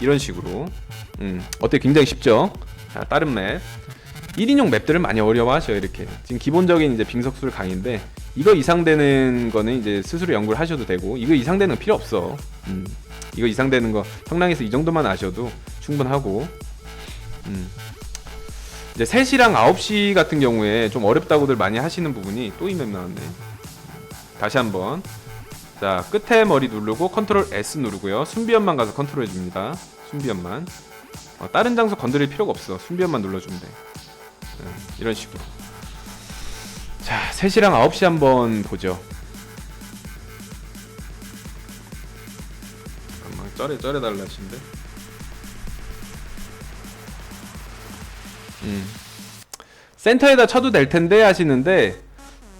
이런 식으로. 음, 어때? 굉장히 쉽죠? 자 다른 맵. 1인용 맵들을 많이 어려워하셔요 이렇게. 지금 기본적인 이제 빙석술 강인데 이거 이상 되는 거는 이제 스스로 연구를 하셔도 되고 이거 이상 되는 거 필요 없어. 음, 이거 이상 되는 거 성랑에서 이 정도만 아셔도 충분하고. 음. 이제 3시랑 9시 같은 경우에 좀 어렵다고들 많이 하시는 부분이 또 이 맵 나왔네. 다시 한번. 자 끝에 머리 누르고 컨트롤 S 누르고요. 순비연만 가서 컨트롤 해줍니다 순비연만. 어, 다른 장소 건드릴 필요가 없어. 순비연만 눌러주면 돼. 음, 이런 식으로. 자 3시랑 9시 한번 보죠. 잠깐만 쩔에 쩔에 달라 하신데? 음. 센터에다 쳐도 될 텐데 하시는데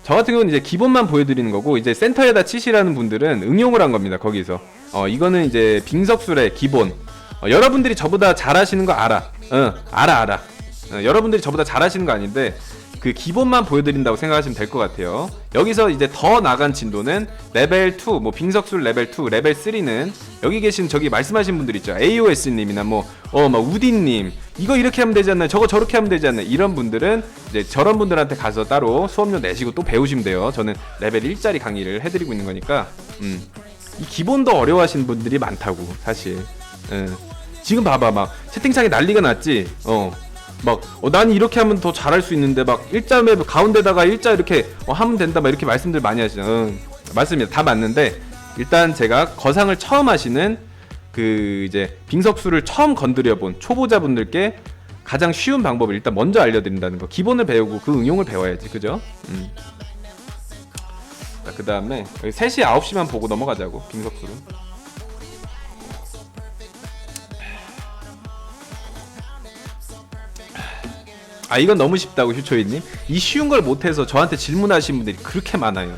저 같은 경우는 이제 기본만 보여드리는 거고 이제 센터에다 치시라는 분들은 응용을 한 겁니다 거기서. 어 이거는 이제 빙석술의 기본 어, 여러분들이 저보다 잘하시는 거 알아 응 알아 알아 어, 여러분들이 저보다 잘하시는 거 아닌데 그 기본만 보여드린다고 생각하시면 될 것 같아요 여기서 이제 더 나간 진도는 레벨 2, 뭐 빙석술 레벨 2, 레벨 3는 여기 계신 저기 말씀하신 분들 있죠 AOS님이나 뭐 어 막 우디님 이거 이렇게 하면 되지 않나요? 저거 저렇게 하면 되지 않나요? 이런 분들은 이제 저런 분들한테 가서 따로 수업료 내시고 또 배우시면 돼요. 저는 레벨 1짜리 강의를 해드리고 있는 거니까 음. 이 기본도 어려워하시는 분들이 많다고 사실. 예. 지금 봐봐 막 채팅창에 난리가 났지. 어. 막, 어, 난 이렇게 하면 더 잘할 수 있는데, 막, 일자 맵 가운데다가 일자 이렇게, 어, 하면 된다, 막 이렇게 말씀들 많이 하시죠. 응. 맞습니다. 다 맞는데, 일단 제가 거상을 처음 하시는 그 이제 빙석술을 처음 건드려 본 초보자분들께 가장 쉬운 방법을 일단 먼저 알려드린다는 거 기본을 배우고 그 응용을 배워야지 그죠? 음. 그 다음에 여기 3시 9시만 보고 넘어가자고 빙석술은 아 이건 너무 쉽다고 휴초이님. 이 쉬운 걸 못해서 저한테 질문하신 분들이 그렇게 많아요.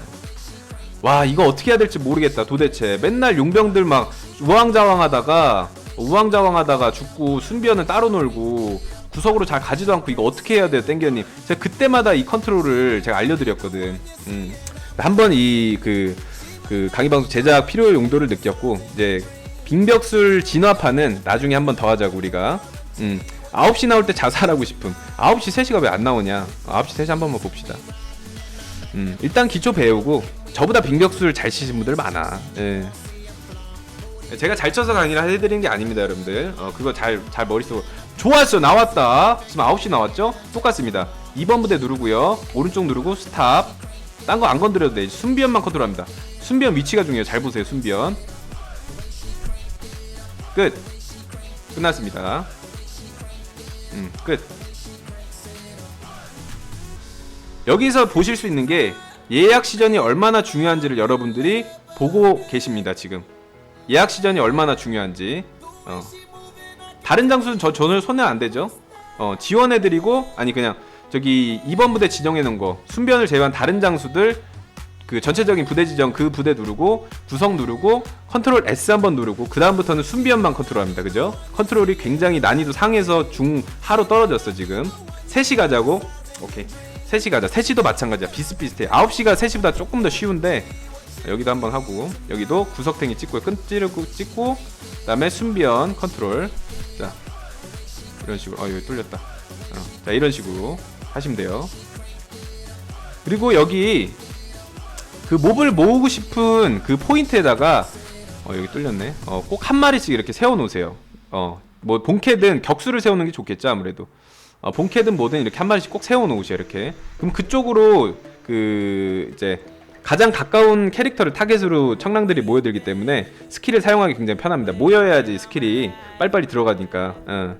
와 이거 어떻게 해야 될지 모르겠다 도대체. 맨날 용병들 막 우왕좌왕하다가 우왕좌왕하다가 죽고 순비언은 따로 놀고 구석으로 잘 가지도 않고 이거 어떻게 해야 돼요 땡겨님. 제가 그때마다 이 컨트롤을 제가 알려드렸거든. 음. 한번 이그 그 강의 방송 제작 필요 용도를 느꼈고 이제 빙벽술 진화판은 나중에 한번 더 하자고 우리가. 음. 9시 나올 때 자살하고 싶음 9시 3시가 왜 안 나오냐 9시 3시 한 번만 봅시다 음, 일단 기초 배우고 저보다 빙벽술 잘 치신 분들 많아. 예. 제가 잘 쳐서 강의를 해드리는 게 아닙니다, 여러분들. 어, 그거 잘, 잘 머릿속. 좋았어, 나왔다. 지금 9시 나왔죠? 똑같습니다. 2번 부대 누르고요. 오른쪽 누르고 스탑. 딴 거 안 건드려도 돼. 순비연만 컨트롤합니다. 순비연 위치가 중요해요. 잘 보세요, 순비연. 끝. 끝났습니다. 음, 끝. 여기서 보실 수 있는 게 예약 시전이 얼마나 중요한지를 여러분들이 보고 계십니다 지금 예약 시전이 얼마나 중요한지 어. 다른 장소는 저 저는 손해 안 되죠 어, 지원해드리고 아니 그냥 저기 2번 부대 지정해 놓은 거 순변을 제외한 다른 장수들 그 전체적인 부대 지정 그 부대 누르고 구성 누르고 컨트롤 S 한번 누르고 그 다음부터는 순비연만 컨트롤합니다. 그죠? 컨트롤이 굉장히 난이도 상에서 중하로 떨어졌어 지금. 3시 가자고? 오케이. 3시 가자. 3시도 마찬가지야. 비슷비슷해. 9시가 3시보다 조금 더 쉬운데 여기도 한번 하고 여기도 구석탱이 찍고 끈 찌르고 찍고 그 다음에 순비연 컨트롤. 자 이런 식으로. 어 여기 뚫렸다. 어, 자 이런 식으로 하시면 돼요. 그리고 여기 그 몹을 모으고 싶은 그 포인트에다가 어 여기 뚫렸네. 어 꼭 한 마리씩 이렇게 세워 놓으세요. 어뭐 본캐든 격수를 세우는 게 좋겠죠 아무래도. 어, 본캐든 뭐든 이렇게 한 마리씩 꼭 세워 놓으셔 이렇게. 그럼 그쪽으로 그 이제 가장 가까운 캐릭터를 타겟으로 청랑들이 모여들기 때문에 스킬을 사용하기 굉장히 편합니다. 모여야지 스킬이 빨리빨리 들어가니까. 어.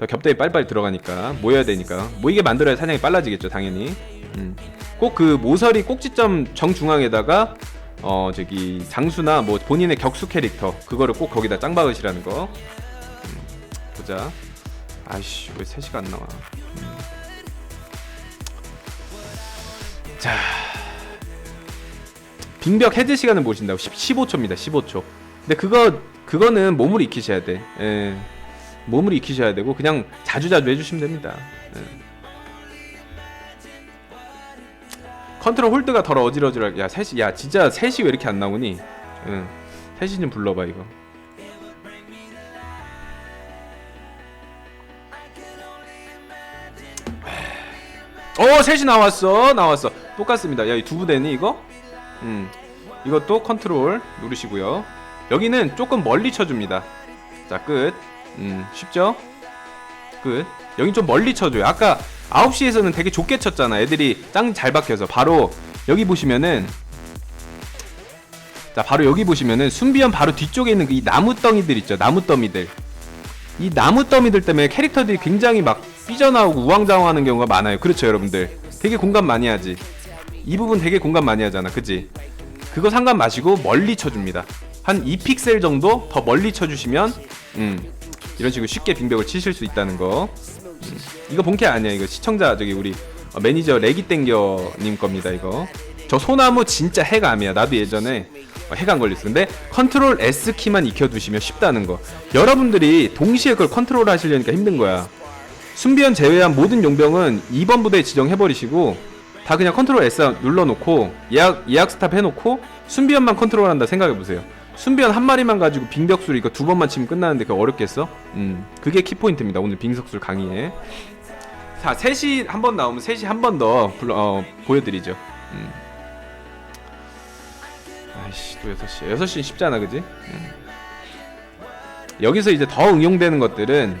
더 겹대에 빨리빨리 들어가니까 모여야 되니까. 모이게 만들어야 사냥이 빨라지겠죠 당연히 음. 꼭그 모서리 꼭지점 정중앙에다가 어 저기 장수나 뭐 본인의 격수 캐릭터 그거를 꼭 거기다 짱 박으시라는 거 음. 보자 아이씨 왜 3시가 안 나와 음. 자 빙벽 해제 시간을 보신다고 10, 15초입니다 15초 근데 그거 그거는 몸을 익히셔야 돼 예. 몸을 익히셔야 되고 그냥 자주자주 해주시면 됩니다 예. 컨트롤 홀드가 덜 어지러지러 야 셋이 야 진짜 셋이 왜 이렇게 안 나오니? 응. 셋이 좀 불러봐 이거. 어 셋이 나왔어. 나왔어. 똑같습니다. 야 이 두부 되니 이거? 음 이것도 컨트롤 누르시고요. 여기는 조금 멀리 쳐줍니다. 자끝음 쉽죠? 끝. 여긴 좀 멀리 쳐줘요. 아까 9시에서는 되게 좁게 쳤잖아. 애들이 짱 잘 박혀서. 바로 여기 보시면은 자 바로 여기 보시면은 순비현 바로 뒤쪽에 있는 그이 나무 덩이들 있죠. 나무 더미들. 이 나무 더미들 때문에 캐릭터들이 굉장히 막 삐져나오고 우왕좌왕하는 경우가 많아요. 그렇죠 여러분들? 되게 공감 많이 하지. 이 부분 되게 공감 많이 하잖아. 그지 그거 상관 마시고 멀리 쳐줍니다. 한 2픽셀 정도 더 멀리 쳐주시면 음 이런 식으로 쉽게 빙벽을 치실 수 있다는 거. 음, 이거 본캐 아니야. 이거 시청자 저기 우리 어, 매니저 레기 땡겨님 겁니다 이거. 저 소나무 진짜 해감이야. 나도 예전에 어, 해감 걸렸어. 근데 컨트롤 S 키만 익혀두시면 쉽다는 거. 여러분들이 동시에 그걸 컨트롤 하시려니까 힘든 거야. 순비현 제외한 모든 용병은 2번 부대에 지정해버리시고 다 그냥 컨트롤 S 눌러놓고 예약 예약 스탑 해놓고 순비현만 컨트롤한다 생각해보세요 순비현 한 마리만 가지고 빙벽술 이거 두 번만 치면 끝나는데 그거 어렵겠어? 음 그게 키포인트입니다 오늘 빙석술 강의에 자 셋이 한 번 나오면 셋이 한 번 더 불러 어, 보여드리죠 음. 아이씨 또 6시 6시는 쉽잖아 그지? 음. 여기서 이제 더 응용되는 것들은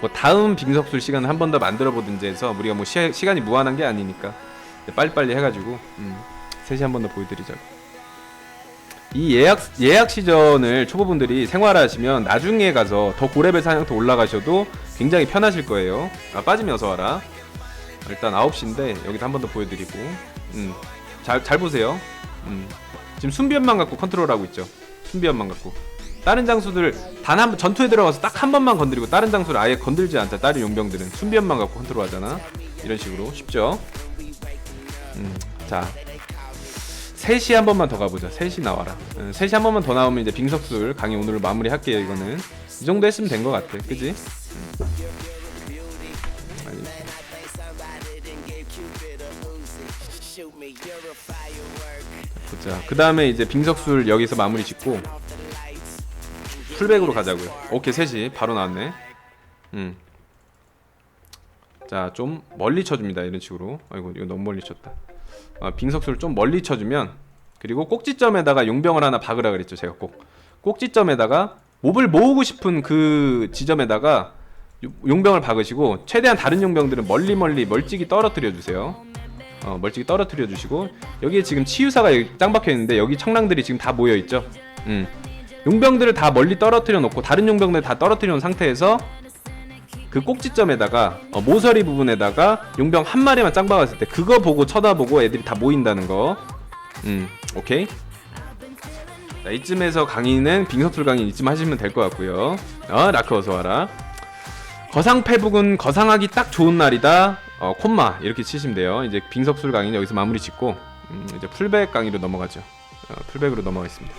뭐 다음 빙석술 시간을 한 번 더 만들어 보든지 해서 우리가 뭐 시, 시간이 무한한 게 아니니까 빨리빨리 해가지고 음, 셋이 한 번 더 보여드리자고 이 예약 예약 시전을 초보분들이 생활하시면 나중에 가서 더 고레벨 사냥터 올라가셔도 굉장히 편하실 거예요. 아 빠지면 어서 와라. 일단 9시인데 여기도 한 번 더 보여드리고 음, 잘, 잘 보세요. 음, 지금 순비현만 갖고 컨트롤하고 있죠. 순비현만 갖고 다른 장수들 단한 전투에 들어가서 딱 한 번만 건드리고 다른 장수를 아예 건들지 않자. 다른 용병들은 순비현만 갖고 컨트롤하잖아. 이런 식으로 쉽죠. 음, 자 셋이 한 번만 더 가보자. 셋이 나와라. 음, 셋이 한 번만 더 나오면 이제 빙석술 강의 오늘 마무리할게요. 이거는 이 정도 했으면 된 것 같아. 그지? 음. 알겠어. 보자. 그 다음에 이제 빙석술 여기서 마무리 짓고 풀백으로 가자고요. 오케이 셋이 바로 나왔네. 음. 자, 좀 멀리 쳐줍니다. 이런 식으로. 아이고 이거 너무 멀리 쳤다. 어, 빙석술을 좀 멀리 쳐주면 그리고 꼭지점에다가 용병을 하나 박으라 그랬죠. 제가 꼭 꼭지점에다가 몹을 모으고 싶은 그 지점에다가 요- 용병을 박으시고 최대한 다른 용병들은 멀리 멀리 멀찍이 떨어뜨려 주세요. 어, 멀찍이 떨어뜨려 주시고 여기에 지금 치유사가 여기 짱 박혀 있는데 여기 청랑들이 지금 다 모여 있죠. 음. 용병들을 다 멀리 떨어뜨려 놓고 다른 용병들 다 떨어뜨려 놓은 상태에서 그 꼭지점에다가 어, 모서리 부분에다가 용병 한 마리만 짱 박았을 때 그거 보고 쳐다보고 애들이 다 모인다는 거. 음, 오케이. 자, 이쯤에서 강의는 빙석술 강의 이쯤 하시면 될 것 같고요. 어, 라크 어서 와라. 거상패북은 거상하기 딱 좋은 날이다. 어, 콤마 이렇게 치시면 돼요. 이제 빙석술 강의는 여기서 마무리 짓고 음, 이제 풀백 강의로 넘어가죠. 어, 풀백으로 넘어가겠습니다.